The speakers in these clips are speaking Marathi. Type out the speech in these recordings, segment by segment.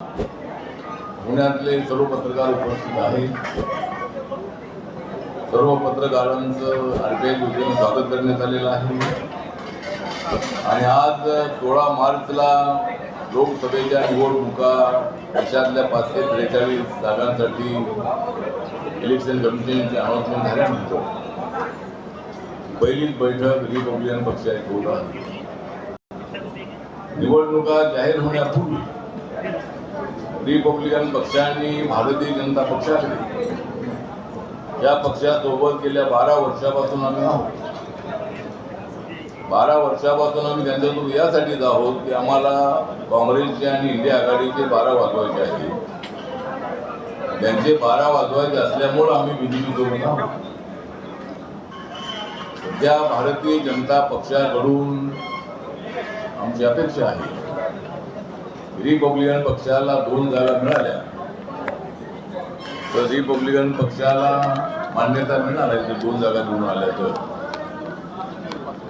पुण्यातले सर्व पत्रकार उपस्थित आहेत. सर्व पत्रकारांचं आरटीआय योजनेने स्वागत करण्यात आलेलं आहे. आणि आज सोळा मार्चला लोकसभेच्या निवडणुका देशातल्या पाचशे त्रेचाळीस जागांसाठी इलेक्शन कमिशनचे अनाउन्समेंट झाल्यानंतर पहिलीच बैठक रिपब्लिकन पक्षाची होत आहे निवडणुका जाहीर होण्यापूर्वी रिपब्लिकन पक्षाने भारतीय जनता पक्षाकडे या पक्षासोबत गेल्या बारा वर्षापासून आम्ही आहोत. बारा वर्षापासून आम्ही त्यांच्यासोबत यासाठीच आहोत की आम्हाला काँग्रेसचे आणि इंडिया आघाडीचे बारा वाजवायचे आहे. त्यांचे बारा वाजवायचे असल्यामुळं आम्ही बीजेपी सोबत आहोत. सध्या भारतीय जनता पक्षाकडून आमची अपेक्षा आहे. रिपब्लिकन पक्षाला दोन जागा मिळाल्या. तर रिपब्लिकन पक्षाला मान्यता मिळणार आहे दोन जागा निवडून आल्या तर.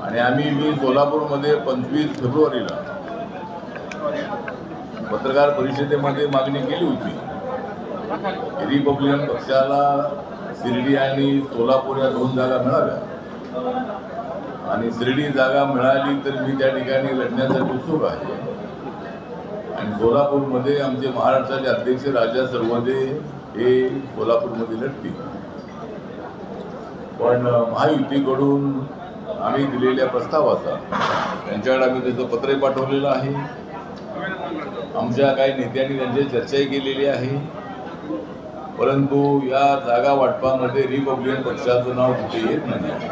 आणि आम्ही मी सोलापूरमध्ये पंचवीस फेब्रुवारीला पत्रकार परिषदेमध्ये मागणी केली होती. रिपब्लिकन पक्षाला शिर्डी आणि सोलापूर या दोन जागा मिळाव्या आणि शिर्डी जागा मिळाली तर मी त्या ठिकाणी लढण्यासाठी उत्सुक आहे. आणि कोल्हापूरमध्ये आमचे महाराष्ट्राचे अध्यक्ष राजा सर्वदे हे कोल्हापूरमध्ये लढतील पण महायुतीकडून आम्ही दिलेल्या प्रस्तावाचा त्यांच्याकडे आम्ही त्याचं पत्रही पाठवलेलं आहे. आमच्या काही नेत्यांनी त्यांची चर्चाही केलेली आहे. परंतु या जागा वाटपामध्ये रिपब्लिकन पक्षाचं नाव कुठे येत नाही.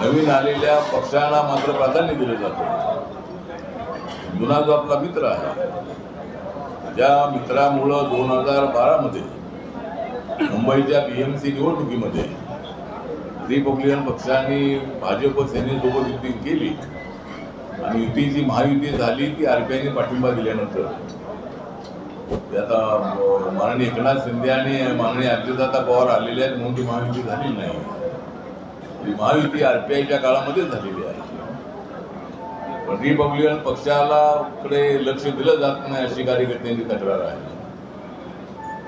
नवीन आलेल्या पक्षांना मात्र प्राधान्य दिलं जातं. जुना जो आपला मित्र आहे त्या मित्रामुळं दोन हजार बारामध्ये मुंबईच्या बी एम सी निवडणुकीमध्ये रिपब्लिकन पक्षाने भाजप सेनेसोबत युती केली आणि युतीची महायुती झाली ती आर पी आयने पाठिंबा दिल्यानंतर. ते आता माननीय एकनाथ शिंदे आणि माननीय अजितदादा पवार आलेले आहेत म्हणून ती महायुती झालेली नाही. ही महायुती आयच्या काळामध्ये झालेली आहे. रिपब्लिकन पक्षाला कडे लक्ष दिलं जात नाही अशी कार्यकर्त्यांची तक्रार आहे.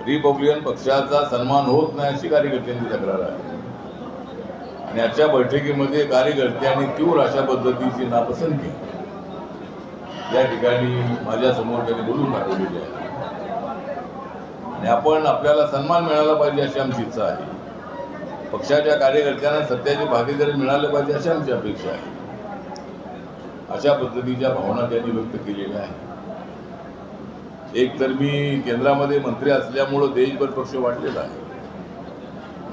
रिपब्लिकन पक्षाचा सन्मान होत नाही अशी कार्यकर्त्यांची तक्रार आहे. आणि आजच्या बैठकीमध्ये कार्यकर्त्यांनी तीव्र अशा पद्धतीची नापसंती या ठिकाणी माझ्यासमोर त्यांनी बोलून दाखवलेली आहे. आणि आपण आपल्याला सन्मान मिळाला पाहिजे अशी आमची इच्छा आहे. पक्षाच्या कार्यकर्त्यांना सत्याची भागीदारी मिळाली पाहिजे अशी आमची अपेक्षा आहे. अशा पद्धतीच्या भावना त्यांनी व्यक्त केलेल्या आहेत. एक तर मी केंद्रामध्ये मंत्री असल्यामुळं देशभर पक्ष वाढलेला आहे.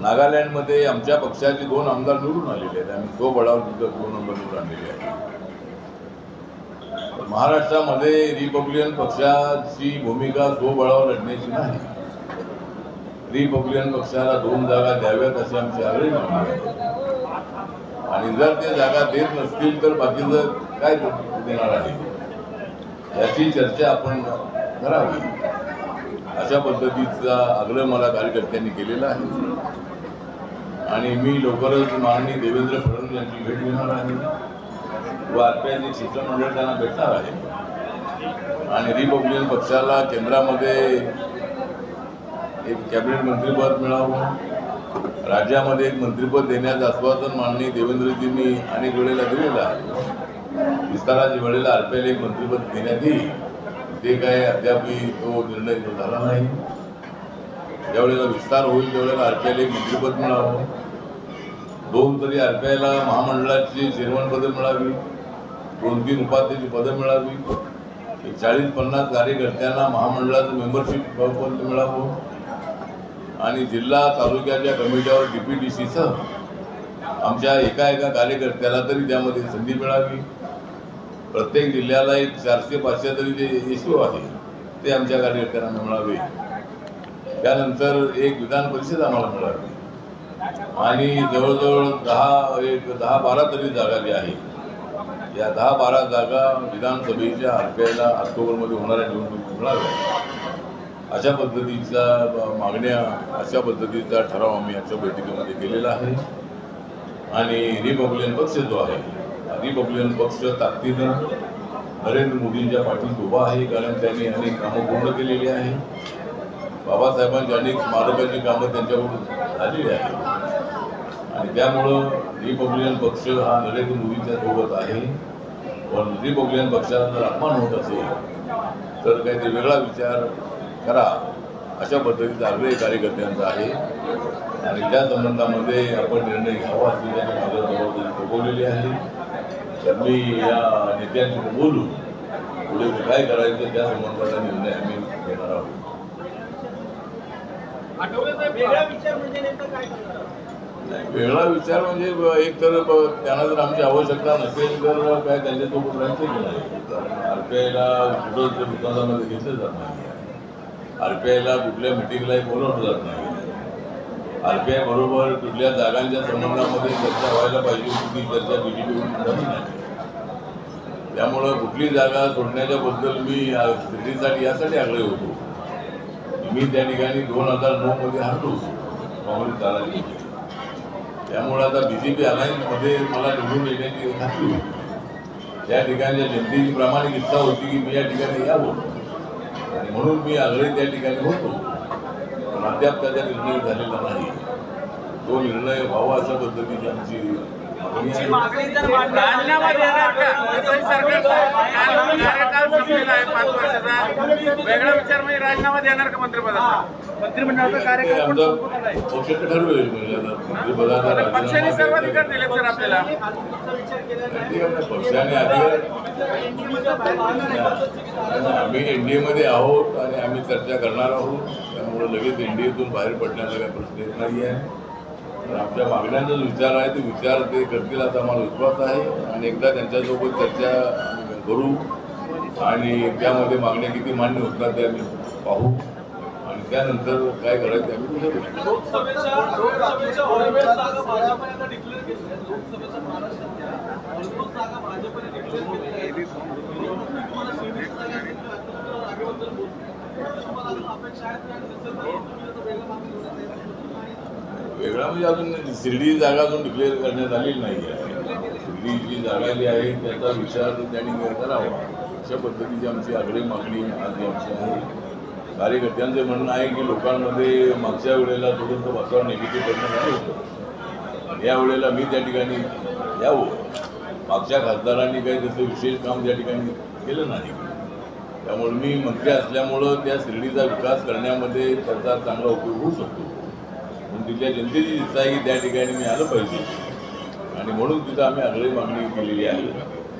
नागालँडमध्ये आमच्या पक्षाचे दोन आमदार निवडून आलेले आहेत. आम्ही तो बळावर तिथं दोन नंबर निवडून आणलेले आहेत. महाराष्ट्रामध्ये रिपब्लिकन पक्षाची भूमिका स्वबळावर लढण्याची नाही. रिपब्लिकन पक्षाला दोन जागा द्याव्यात अशी आमची आग्रही मागणी आहे आणि जर ते जागा देत नसतील तर बाकीचं काय देणार आहे? याची चर्चा आपण करावी. अशा पद्धतीचा आग्रह मला कार्यकर्त्यांनी केलेला आहे. आणि मी लवकरच माननीय देवेंद्र फडणवीस यांची भेट घेणार आहे व आरपीआयचे शिष्टमंडळ त्यांना भेटणार आहे. आणि रिपब्लिकन पक्षाला केंद्रामध्ये एक कॅबिनेट मंत्रीपद मिळावं. राज्यामध्ये एक मंत्रिपद देण्याचं आश्वासन माननीय देवेंद्रजींनी अनेक वेळेला दिलेलं आहे. विस्ताराच्या वेळेला आरपीआयला एक मंत्रिपद देण्यात येईल. ते काय अद्यापही तो निर्णय झाला नाही. ज्यावेळेला विस्तार होईल त्यावेळेला आरपीआयला एक मंत्रिपद मिळावं. दोन तरी आरपीआयला महामंडळाची चेअरमनपदं मिळावी. दोन तीन उपाध्यक्ष पदं मिळावी. एक चाळीस पन्नास कार्यकर्त्यांना महामंडळाचं मेंबरशिप पद मिळावं. आणि जिल्हा तालुक्याच्या कमिट्यावर डीपीडीसीचं आमच्या एका एका कार्यकर्त्याला तरी त्यामध्ये संधी मिळावी. प्रत्येक जिल्ह्याला एक चारशे पाचशे तरी जे इश्यू आहे ते आमच्या कार्यकर्त्यांना मिळावे. त्यानंतर एक विधान परिषद आम्हाला मिळावी. आणि जवळजवळ दहा एक दहा बारा तरी जागा ज्या आहेत या दहा बारा जागा विधानसभेच्या आरपीआयला ऑक्टोबरमध्ये होणाऱ्या निवडणुकीत मिळाव्या. अशा पद्धतीचा मागण्या अशा पद्धतीचा ठराव आम्ही आजच्या बैठकीमध्ये केलेला आहे. आणि रिपब्लिकन पक्ष जो आहे रिपब्लिकन पक्ष ताकदीनं नरेंद्र मोदींच्या पाठीत उभा आहे कारण त्यांनी अनेक कामं पूर्ण केलेली आहे. बाबासाहेबांची अनेक स्मारकाची कामं त्यांच्याकडून झालेली आहेत. आणि त्यामुळं रिपब्लिकन पक्ष हा नरेंद्र मोदींच्या सोबत आहे. पण रिपब्लिकन पक्षाला जर अपमान होत असेल तर काहीतरी वेगळा विचार करा. अशा पद्धतीचा आग्रह कार्यकर्त्यांचा आहे. आणि त्या संबंधामध्ये आपण निर्णय घ्यावा अशी माझ्या जबाबदारी सोपवलेली आहे. मी या नेत्यांशी बोलून पुढे काय करायचं त्या संबंधाचा निर्णय आम्ही घेणार आहोत वेगळा विचार म्हणजे एक तर त्यांना जर आमची आवश्यकता नसेल तर काय त्यांच्यासोबत राहायचं की नाही आर पी आयला कुठं वृत्तांतामध्ये घेतलं जात नाही आर पी आयला कुठल्या मिटिंगलाही बोलवलं जात नाही आर पी आय बरोबर कुठल्या जागांच्या संबंधामध्ये चर्चा व्हायला पाहिजे होती ती चर्चा बी जे पीकडून झाली नाही. त्यामुळं कुठली जागा सोडण्याच्या बद्दल मी दिल्लीसाठी यासाठी आग्रही होतो. मी त्या ठिकाणी दोन हजार नऊ मध्ये हरलो काँग्रेस चालायची त्यामुळं आता बीजेपी अलायन्समध्ये मला निवडून येण्याची खात्री होती. त्या ठिकाणच्या जनतेची प्रामाणिक इच्छा होती की मी या ठिकाणी यावं. आणि म्हणून मी आग्रही त्या ठिकाणी होतो. अद्याप त्याचा निर्णय झालेला नाही तो निर्णय व्हावा अशा पद्धतीची आमची राजीनामा देणार का म्हणजे मंत्रिपदाचा मंत्रिमंडळाचा. पक्ष ठरवेल म्हणजे मंत्रिपदाचा पक्षाने सर्वाधिकार. दिले सर आपल्याला तुमचा विचार केला नाही. ठीक आहे ना, पक्षाने नाही. आम्ही एनडीए मध्ये आहोत आणि आम्ही चर्चा करणार आहोत त्यामुळे लगेच एनडीएतून बाहेर पडण्याचा काही प्रश्न येत नाही आहे तर आमच्या मागण्यांचा जो विचार आहे ते विचार ते करतील असा मला विश्वास आहे. आणि एकदा त्यांच्यासोबत चर्चा करू. आणि त्यामध्ये मागण्या किती मान्य होतात ते आम्ही पाहू. आणि त्यानंतर काय करायचं आम्ही लोकसभेच्या लोकसभेच्या ऑलवेज जागा भाजपने आता डिक्लेअर केलेल्या आहेत लोकसभेच्या महाराष्ट्रातल्या ऑलमोस्ट जागा भाजपने डिक्लेअर केलेल्या आहेत निवडणुकीत तुम्हाला शिवसेनेची जागा असेल तर अत्यंत जागेबद्दल बोलतो तुम्हाला अजून अपेक्षा आहेत आणि नसेल तर तुम्ही आता वेगळा म्हणजे अजून शिर्डी जागा अजून डिक्लेअर करण्यात आलेली नाही आहे शिर्डी जी जागा जी आहे त्याचा विचार त्यांनी करावा. अशा पद्धतीची आमची आग्रही मागणी आज आमची आहे. कार्यकर्त्यांचं म्हणणं आहे की लोकांमध्ये मागच्या वेळेला थोडंसं वातावरण निगेटिव्ह करण्यात आलं होतं. या वेळेला मी त्या ठिकाणी यावं. मागच्या खासदारांनी काही तसं विशेष काम त्या ठिकाणी केलं नाही. त्यामुळे मी मंत्री असल्यामुळं त्या शिर्डीचा विकास करण्यामध्ये त्याचा चांगला उपयोग होऊ शकतो. म्हणून तिथल्या जनतेची इच्छा आहे की त्या ठिकाणी मी आलं पाहिजे. आणि म्हणून तिथं आम्ही आगळी मागणी केलेली आहे.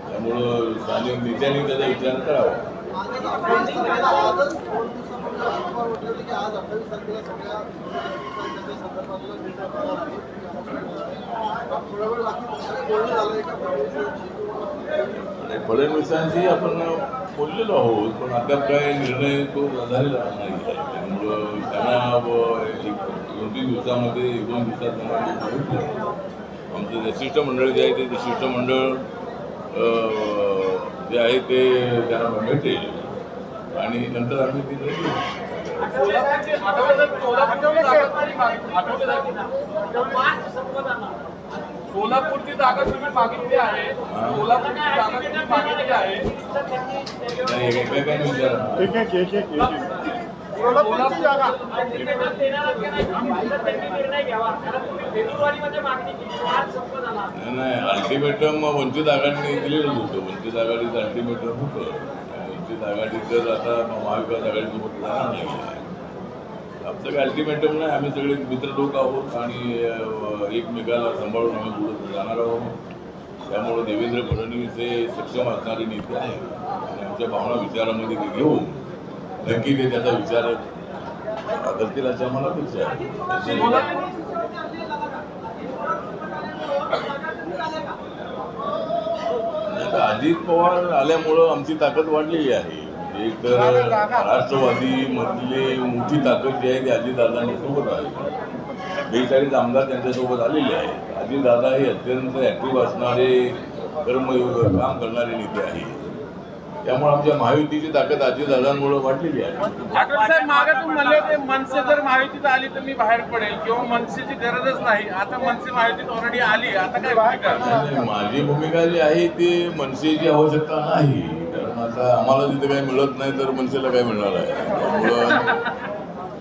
त्यामुळं स्थानिक नेत्यांनी त्याचा विचार करावा. आजच अठ्ठावीस तारखेला आजच दोन दिवसापूर्वी अजित पवार म्हटले होते की आज आहे थोडा वेळ आणि फडणवीसांशी आपण बोललेलो आहोत पण अद्याप काय निर्णय तो झालेला नाही आहे त्यामुळं त्यांना एक दोन तीन दिवसामध्ये एक दोन दिवसात त्यांना आमचं जे शिष्टमंडळ जे आहे ते जे शिष्टमंडळ जे आहे ते त्यांना भेटेल आणि नंतर आम्ही ते निर्णय घेऊ. सोलापूरची जागा तुम्ही मागितली आहे. सोलापूरची जागा तुम्ही मागितली आहे. सोलापूरची जागा. नाही नाही अल्टिमेटम वंचित आघाडीने दिलेलं होतं. वंचित आघाडीचं अल्टिमेटम होतं. वंचित आघाडी तर आता महाविकास आघाडीसोबत जाणार नाही आमचं काय अल्टिमेटम नाही आम्ही सगळे मित्र लोक आहोत आणि एकमेकाला सांभाळून आम्ही पुढे जाणार आहोत. त्यामुळे देवेंद्र फडणवीस हे सक्षम असणारे नेते आहे आणि आमच्या भावना विचारामध्ये ते घेऊन नक्की ते त्याचा विचार करतील अशी आम्हाला अपेक्षा आहे. अजित पवार आल्यामुळं आमची ताकद वाढलेली आहे. एक तर राष्ट्रवादी मधले मोठी ताकद जी आहे ती अजितदादांच्या सोबत आहे बेचाळीस आमदार त्यांच्यासोबत आलेले आहेत. अजितदादा हे अत्यंत ऍक्टिव्ह असणारे कर्मयोग काम करणारे नेते आहेत. त्यामुळे आमच्या महायुतीची ताकद अजितदादांमुळे वाढलेली आहे. ठाकरे साहेब मागे तुम्ही म्हणले होते मनसे जर महायुतीत आली तर मी बाहेर पडेल किंवा मनसेची गरजच नाही. आता मनसे महायुतीत ऑलरेडी आली. आता काय माझी भूमिका जी आहे ती मनसेची आवश्यकता नाही. आता आम्हाला तिथे काही मिळत नाही तर मनसेला काय मिळणार आहे? त्यामुळं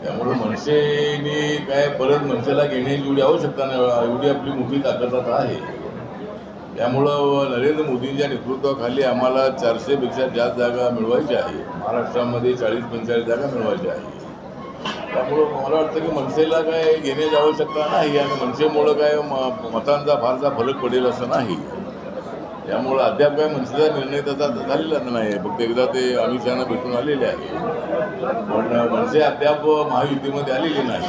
त्यामुळं मनसेने काय परत मनसेला घेण्याची एवढी आवश्यकता नाही एवढी आपली मोठी ताकद आता आहे. त्यामुळं नरेंद्र मोदींच्या नेतृत्वाखाली आम्हाला चारशेपेक्षा जास्त जागा मिळवायच्या आहे. महाराष्ट्रामध्ये चाळीस पंचेचाळीस जागा मिळवायच्या आहे. त्यामुळं मला वाटतं की मनसेला काय घेण्याची आवश्यकता नाही आणि मनसेमुळं काय म- मतांचा फारसा फरक पडेल असं नाही. त्यामुळं अद्याप काय मनसेचा निर्णय त्याचा झालेला नाही फक्त एकदा ते अमित शहाना भेटून आलेले आहे पण म्हणजे मनसे अद्याप महायुतीमध्ये आलेली नाही.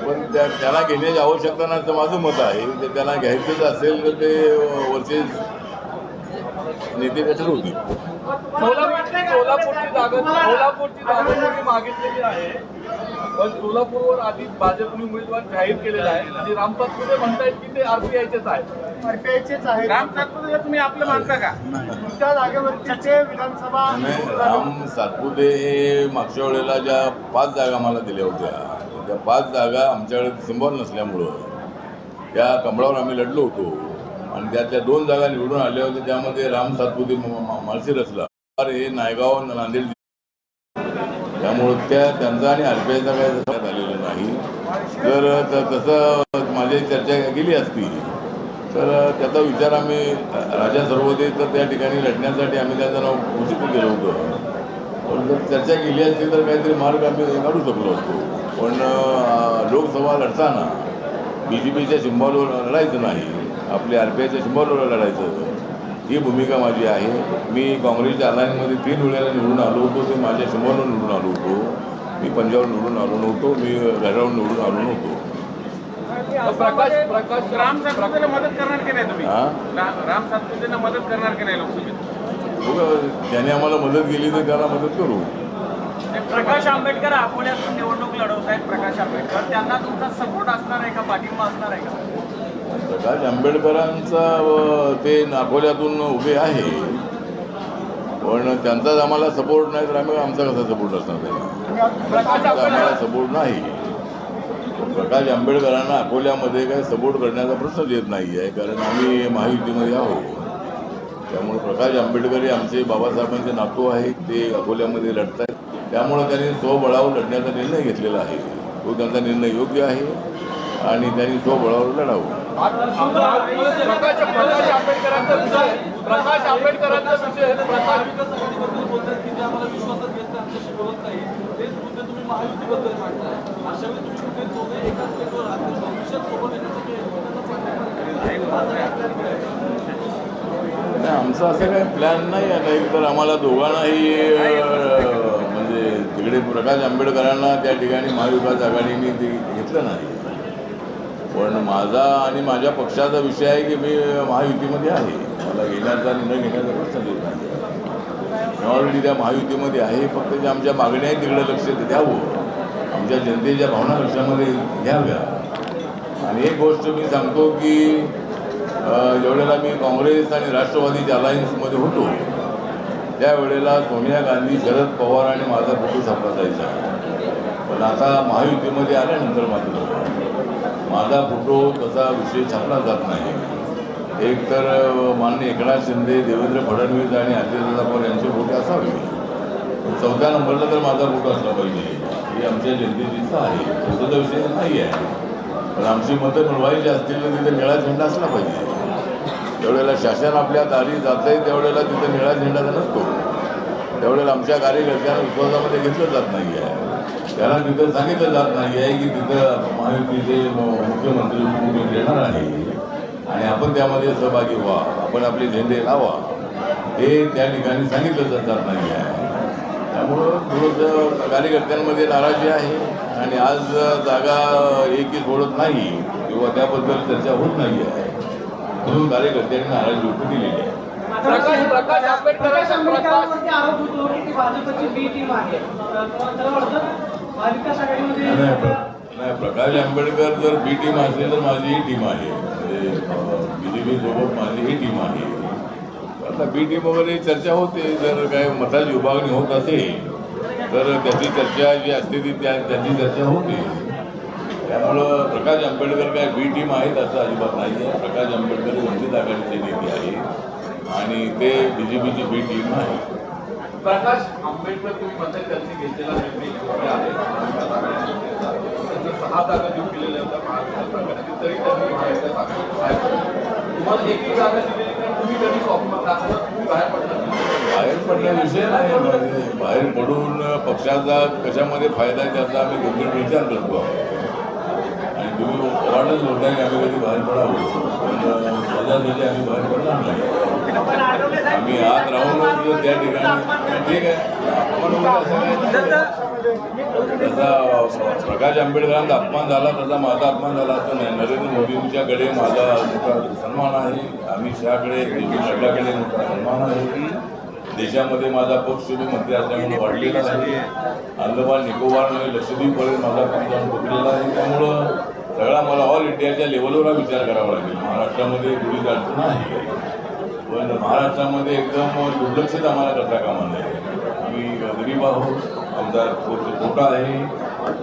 पण त्या त्याला घेण्याची आवश्यकता नाही तर माझं मत आहे. ते त्याला घ्यायचंच असेल तर ते वरचे नेते काय ठरवतील सोलापूरची सोलापूरची जागा सोलापूरची जागा तुम्ही मागितलेली आहे. पण सोलापूरवर आधी भाजपने उमेदवार जाहीर केलेला आहे. आणि राम सातपुते म्हणतायत की ते आरपीआयचेच आहेत आरपीआयचेच आहेत राम सातपुते तुम्ही आपलं मानता का? तुमच्या विधानसभा राम सातपुते हे मागच्या वेळेला ज्या पाच जागा मला दिल्या होत्या त्या पाच जागा आमच्याकडे सिम्बॉल नसल्यामुळं त्या कमळावर आम्ही लढलो होतो. आणि त्यातल्या दोन जागा निवडून आल्या होत्या त्यामध्ये राम सातपुते माळशिरसला हे नायगाव नांदेड त्यामुळं त्या त्यांचा आणि आरपीआयचा काही लक्षात आलेलं नाही. तर त- तसं माझी चर्चा केली असती. तर त्याचा विचार आम्ही राजा सर्वोदय तर त्या ठिकाणी लढण्यासाठी आम्ही त्याचं नाव घोषित केलं होतं. पण जर चर्चा केली असती तर काहीतरी मार्ग आम्ही काढू शकलो असतो. पण लोकसभा लढताना बी जे पीच्या सिम्बॉलवर लढायचं नाही. आपल्या आर पी आयच्या सिम्बॉलवर लढायचं ही भूमिका माझी आहे. मी काँग्रेसच्या अलायन्समध्ये तीन वेळेला निवडून आलो होतो. ते माझ्या सिम्बॉलवर निवडून आलो होतो. मी पंजाबवर निवडून आलो नव्हतो. मी घरावर निवडून आलो नव्हतो. प्रकाश प्रकाश राम सातपुतेला मदत करणार की नाही तुम्ही? हा? राम सातपुतेला मदत करणार की नाही लोकसभेत? ज्याने आम्हाला मदत केली तर त्याला मदत करू. प्रकाश आंबेडकर अकोल्यातून निवडणूक लढवत आहेत प्रकाश आंबेडकर. त्यांना तुमचा सपोर्ट असणार आहे का? पाठिंबा असणार आहे का? प्रकाश आंबेडकरांचा ते नागोल्यातून उभे आहे. पण त्यांचाच आम्हाला सपोर्ट नाही तर आम्ही आमचा कसा सपोर्ट असणार त्यांना आम्हाला सपोर्ट नाही. प्रकाश आंबेडकरांना अकोल्यामध्ये काही सपोर्ट करण्याचा प्रश्नच येत नाही आहे कारण आम्ही महायुतीमध्ये आहोत. त्यामुळे प्रकाश आंबेडकर हे आमचे बाबासाहेबांचे नातू आहेत ते अकोल्यामध्ये लढत आहेत त्यामुळे त्यांनी स्वबळावर लढण्याचा निर्णय घेतलेला आहे. तो त्यांचा निर्णय योग्य आहे आणि त्यांनी स्वबळावर लढावं. प्रकाश प्रकाश आंबेडकरांचा विषय प्रकाश आंबेडकरांचा विषय प्रकाश आघाडीबद्दल बोलतात की ते आम्हाला विश्वासात घेत नाही, आमच्याशी बोलत नाही तेच मुद्दे तुम्ही महायुतीबद्दल मांडताय अशा वेळी तुम्ही कुठे दोघे एकाच प्लेटवर भविष्यात सोबत येण्यासाठी एकमेकांना आमचं असं काही प्लॅन नाही आता. एक तर आम्हाला दोघांनाही म्हणजे तिकडे प्रकाश आंबेडकरांना त्या ठिकाणी महाविकास आघाडीने ते घेतलं नाही. पण माझा आणि माझ्या पक्षाचा विषय आहे की मी महायुतीमध्ये आहे. मला घेण्याचा निर्णय घेण्याचा प्रश्न देत नाही. ऑलरेडी त्या महायुतीमध्ये आहे. फक्त जे आमच्या मागण्या आहेत तिकडे लक्ष द्यावं आमच्या जनतेच्या भावना लक्षामध्ये घ्याव्या. आणि एक गोष्ट मी सांगतो की अं, ज्यावेळेला मी काँग्रेस आणि राष्ट्रवादीच्या अलायन्समध्ये होतो त्यावेळेला सोनिया गांधी शरद पवार आणि माझा फोटो छापला जायचा. पण आता महायुतीमध्ये आल्यानंतर मात्र. माझा फोटो तसा विषय छापला जात नाही. एक तर माननीय एकनाथ शिंदे देवेंद्र फडणवीस आणि अजितदादा पवार यांचे फोटो असावे. चौथ्या नंबरला तर माझा फोटो असला पाहिजे. ही आमच्या जनतेची आहे. तसं तर विषय नाही आहे पण आमची मतं मिळवायची असतील तर तिथे निळा झेंडा असला पाहिजे. त्यावेळेला शासन आपल्या दारी जात आहे त्यावेळेला तिथे निळा झेंडा नसतो. त्यावेळेला आमच्या कार्यकर्त्यांना विश्वासामध्ये घेतलं जात नाही आहे त्यांना तिथं सांगितलं जात नाही आहे की तिथं महायुतीचे मुख्यमंत्री उपमुख्यमंत्री येणार आहे. आणि आपण त्यामध्ये सहभागी व्हा. आपण आपले झेंडे लावा. हे त्या ठिकाणी सांगितलं जात जात नाही आहे त्यामुळं थोडंसं कार्यकर्त्यांमध्ये नाराजी आहे. आणि आज जागा एकी सोडत नाही किंवा त्याबद्दल चर्चा होत नाही आहे म्हणून कार्यकर्त्यांनी नाराजी व्यक्त केलेली आहे. प्रकाश आंबेडकरांवरती आरोप होतो की भाजपची बी टीम आहे. नाही प्र- नाही प्रकाश आंबेडकर जर बी टीम असेल तर माझी ही टीम आहे. म्हणजे बी जे सोबत माझी ही टीम आहे. आता बी टीम वगैरे चर्चा होते. जर काय मताची विभागणी होत असेल तर त्याची चर्चा जी असते ती त्या त्याची चर्चा होते. त्यामुळं प्रकाश आंबेडकर काय बी टीम आहेत असं अजिबात नाही आहे प्रकाश आंबेडकर वंचित आघाडीचे नेते आहेत. आणि ते बी जे पीची बी टीम आहे. प्रकाश आंबेडकर तुम्ही म्हणताय त्यांनी घेतलेला निर्णय योग्य आहे. त्यांचं सहा जागा देऊ केलेल्या होत्या महाराष्ट्र तरी त्यांनी महाराष्ट्र तुम्हाला एकही जागा दिलेली नाही तुम्ही कधी स्वप्न दाखवलं तुम्ही बाहेर पडला बाहेर पडण्या विषय नाही म्हणजे बाहेर पडून पक्षाचा कशामध्ये फायदा आहे त्याचा आम्ही गंभीर विचार करतो. आणि तुम्ही वाटच बोलताय की आम्ही कधी बाहेर पडावं. पण स्वतःसाठी आम्ही बाहेर पडणार नाही. आम्ही आत राहूनच त्या ठिकाणी. ठीक आहे. जसा प्रकाश आंबेडकरांचा अपमान झाला तसा माझा अपमान झाला असं नाही नरेंद्र मोदींच्याकडे माझा मोठा सन्मान आहे. अमित शहाकडे नड्डाकडे मोठा सन्मान आहे. देशामध्ये माझा पक्ष मी मंत्री असल्यामुळे वाढलेला आहे अंदमान निकोबार आणि लक्षद्वीपपर्यंत माझा काम जाऊन पोचलेला आहे. त्यामुळं सगळा मला ऑल इंडियाच्या लेवलवर विचार करावा लागेल. महाराष्ट्रामध्ये कुठलीच अडचण नाही पण महाराष्ट्रामध्ये एकदम दुर्लक्षित आम्हाला करता कामा नाही आम्ही गरीब आहोत आमदार खूप मोठा आहे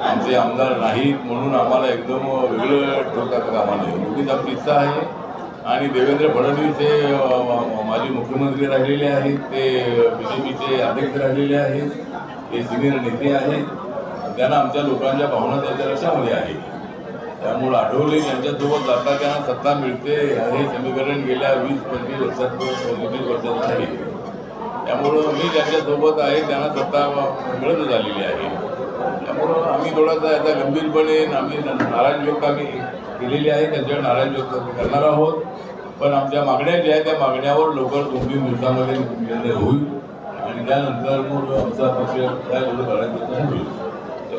आमचे आमदार नाहीत म्हणून आम्हाला एकदम वेगळं ठेवतात कामा नाही एवढीच आपली इच्छा आहे आणि देवेंद्र फडणवीस हे माजी मुख्यमंत्री राहिलेले आहेत ते बी जे पीचे अध्यक्ष राहिलेले आहेत ते सिनियर नेते आहेत. त्यांना आमच्या लोकांच्या भावना त्यांच्या लक्षामध्ये आहे त्यामुळे आठवले यांच्यासोबत जाता त्यांना सत्ता मिळते. हे समीकरण गेल्या वीस पंचवीस वर्षात पंचवीस वर्षात आहे. त्यामुळं मी ज्यांच्यासोबत आहे. त्यांना सत्ता मिळत झालेली आहे. त्यामुळं आम्ही थोडासा याचा गंभीरपणे आम्ही नाराज व्यक्त आम्ही केलेली आहे. त्यांच्यावर नाराज व्यक्त करणार आहोत. पण आमच्या मागण्या ज्या आहेत त्या मागण्यावर लवकर दोन तीन दिवसामध्ये निर्णय होईल. आणि त्यानंतर मग आमचा पक्ष काय करायचं होईल.